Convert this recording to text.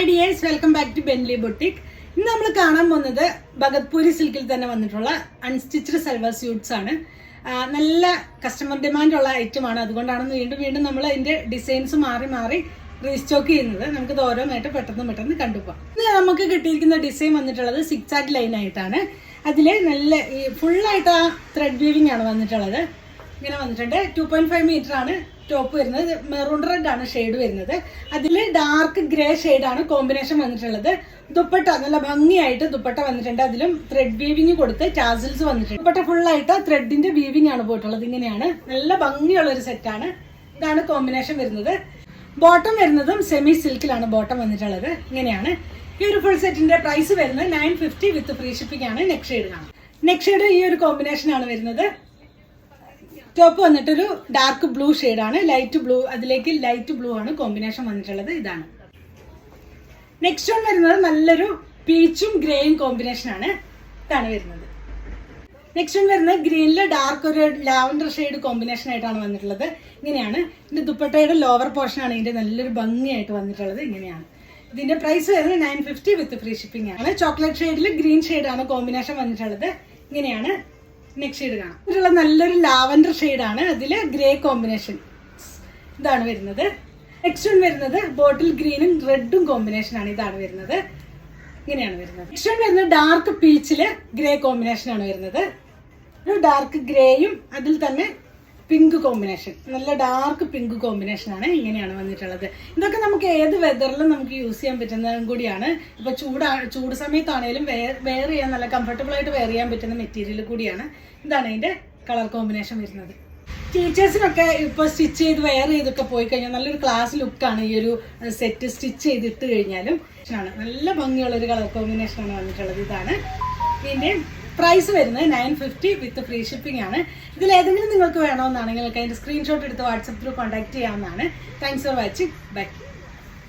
Hi dears welcome back to Benli boutique ഇന്ന് നമ്മൾ കാണാൻ പോകുന്നത് ഭഗത്പൂരി സിൽക്കിൽ തന്നെ വന്നിട്ടുള്ള അൺസ്റ്റിച്ച്ഡ് സൽവാർ സ്യൂട്ട്സ് ആണ്. നല്ല കസ്റ്റമർ ഡിമാൻഡ് ഉള്ള ഐറ്റം ആണ്. അതുകൊണ്ടാണ് വീണ്ടും വീണ്ടും നമ്മൾ അതിന്റെ ഡിസൈൻസ് മാറി മാറി റീസ്റ്റോക്ക് ചെയ്യുന്നത്. നമുക്കിത് ഓരോന്നായിട്ട് പെട്ടെന്ന് പെട്ടെന്ന് കണ്ടുപോകാം. ഇന്ന് നമുക്ക് കിട്ടിയിരിക്കുന്ന ഡിസൈൻ വന്നിട്ടുള്ളത് സിക്സാറ്റ് ലൈൻ ആയിട്ടാണ്. അതിൽ നല്ല ഈ ഫുള്ളായിട്ട് ആ ത്രെഡ് വീവിംഗ് ആണ് വന്നിട്ടുള്ളത്. ഇങ്ങനെ വന്നിട്ടുണ്ട്. ടു പോയിന്റ് ഫൈവ് മീറ്റർ ആണ് ടോപ്പ് വരുന്നത്. മെറൂൺ റെഡ് ആണ് ഷെയ്ഡ് വരുന്നത്. അതിൽ ഡാർക്ക് ഗ്രേ ആണ് കോമ്പിനേഷൻ വന്നിട്ടുള്ളത്. ദുപ്പട്ട നല്ല ഭംഗിയായിട്ട് ദുപ്പട്ട വന്നിട്ടുണ്ട്. അതിലും ത്രെഡ് വീവിങ് കൊടുത്ത് ചാസിൽസ് വന്നിട്ടുണ്ട്. ദുപ്പട്ട ഫുള്ളായിട്ട് ത്രെഡിന്റെ വീവിങ് ആണ് പോയിട്ടുള്ളത്. ഇങ്ങനെയാണ്. നല്ല ഭംഗിയുള്ള ഒരു സെറ്റാണ് ഇതാണ് കോമ്പിനേഷൻ വരുന്നത്. ബോട്ടം വരുന്നതും സെമി സിൽക്കിലാണ് ബോട്ടം വന്നിട്ടുള്ളത്. ഇങ്ങനെയാണ്. ഈ ഒരു ഫുൾ സെറ്റിന്റെ പ്രൈസ് വരുന്നത് nine fifty with free shipping ആണ്. നെക്സ്റ്റ് ഷെയ്ഡ് കാണാം. നെക്സ്റ്റ് ഷെയ്ഡ് ഈ ഒരു കോമ്പിനേഷൻ ആണ് വരുന്നത്. ടോപ്പ് വന്നിട്ടൊരു ഡാർക്ക് ബ്ലൂ ആണ്. ലൈറ്റ് ബ്ലൂ അതിലേക്ക് ലൈറ്റ് ബ്ലൂ ആണ് കോമ്പിനേഷൻ വന്നിട്ടുള്ളത്. ഇതാണ്. നെക്സ്റ്റ് വൺ വരുന്നത് നല്ലൊരു പീച്ചും ഗ്രേയും കോമ്പിനേഷൻ ആണ്. ഇതാണ് വരുന്നത്. നെക്സ്റ്റ് വൺ വരുന്നത് ഗ്രീനിൽ ഡാർക്ക് ഒരു ലാവൻഡർ ഷെയ്ഡ് കോമ്പിനേഷൻ ആയിട്ടാണ് വന്നിട്ടുള്ളത്. ഇങ്ങനെയാണ്. ഇതിന്റെ ദുപ്പട്ടയുടെ ലോവർ പോർഷൻ ആണ്. ഇതിന്റെ നല്ലൊരു ഭംഗിയായിട്ട് വന്നിട്ടുള്ളത്. ഇങ്ങനെയാണ്. ഇതിന്റെ പ്രൈസ് വരുന്നത് nine fifty with free shipping ആണ്. ചോക്ലേറ്റ് ഷെയ്ഡിൽ ഗ്രീൻ ഷെയ്ഡാണ് കോമ്പിനേഷൻ വന്നിട്ടുള്ളത്. ഇങ്ങനെയാണ്. നെക്സ്റ്റ് ഷെയ്ഡ് കാണാം. ഇതിലുള്ള നല്ലൊരു ലാവൻഡർ ഷെയ്ഡാണ് അതിൽ ഗ്രേ കോമ്പിനേഷൻ ഇതാണ് വരുന്നത്. നെക്സ്റ്റ് വൺ വരുന്നത് ബോട്ടിൽ ഗ്രീനും റെഡും കോമ്പിനേഷൻ ആണ്. ഇതാണ് വരുന്നത്. ഇങ്ങനെയാണ് വരുന്നത്. നെക്സ്റ്റ് വൺ വരുന്നത് ഡാർക്ക് പീച്ചിൽ ഗ്രേ കോമ്പിനേഷൻ ആണ് വരുന്നത്. ഒരു ഡാർക്ക് ഗ്രേയും അതിൽ തന്നെ പിങ്ക് കോമ്പിനേഷൻ നല്ല ഡാർക്ക് പിങ്ക് കോമ്പിനേഷൻ ആണ് ഇങ്ങനെയാണ് വന്നിട്ടുള്ളത്. ഇതൊക്കെ നമുക്ക് ഏത് വെതറിലും നമുക്ക് യൂസ് ചെയ്യാൻ പറ്റുന്നതും കൂടിയാണ്. ഇപ്പൊ ചൂടാ ചൂട് സമയത്താണെങ്കിലും വെയർ ചെയ്യാൻ നല്ല കംഫർട്ടബിൾ ആയിട്ട് വെയർ ചെയ്യാൻ പറ്റുന്ന മെറ്റീരിയൽ കൂടിയാണ്. ഇതാണ് അതിന്റെ കളർ കോമ്പിനേഷൻ വരുന്നത്. ടീച്ചേഴ്സിനൊക്കെ ഇപ്പോൾ സ്റ്റിച്ച് ചെയ്ത് വെയർ ചെയ്തൊക്കെ പോയി കഴിഞ്ഞാൽ നല്ലൊരു ക്ലാസ് ലുക്കാണ് ഈ ഒരു സെറ്റ് സ്റ്റിച്ച് ചെയ്തിട്ട് കഴിഞ്ഞാലും. ആണ് നല്ല ഭംഗിയുള്ള ഒരു കളർ കോമ്പിനേഷൻ ആണ് വന്നിട്ടുള്ളത്. ഇതാണ് ഇതിന്റെ പ്രൈസ് വരുന്നത് nine fifty with free shipping ആണ്. ഇതിൽ ഏതെങ്കിലും നിങ്ങൾക്ക് വേണമെന്നാണെങ്കിൽ അതിന്റെ സ്ക്രീൻഷോട്ട് എടുത്ത് വാട്സപ്പ് ത്രൂ കോൺടാക്ട് ചെയ്യാവുന്നതാണ്. Thanks for watching bye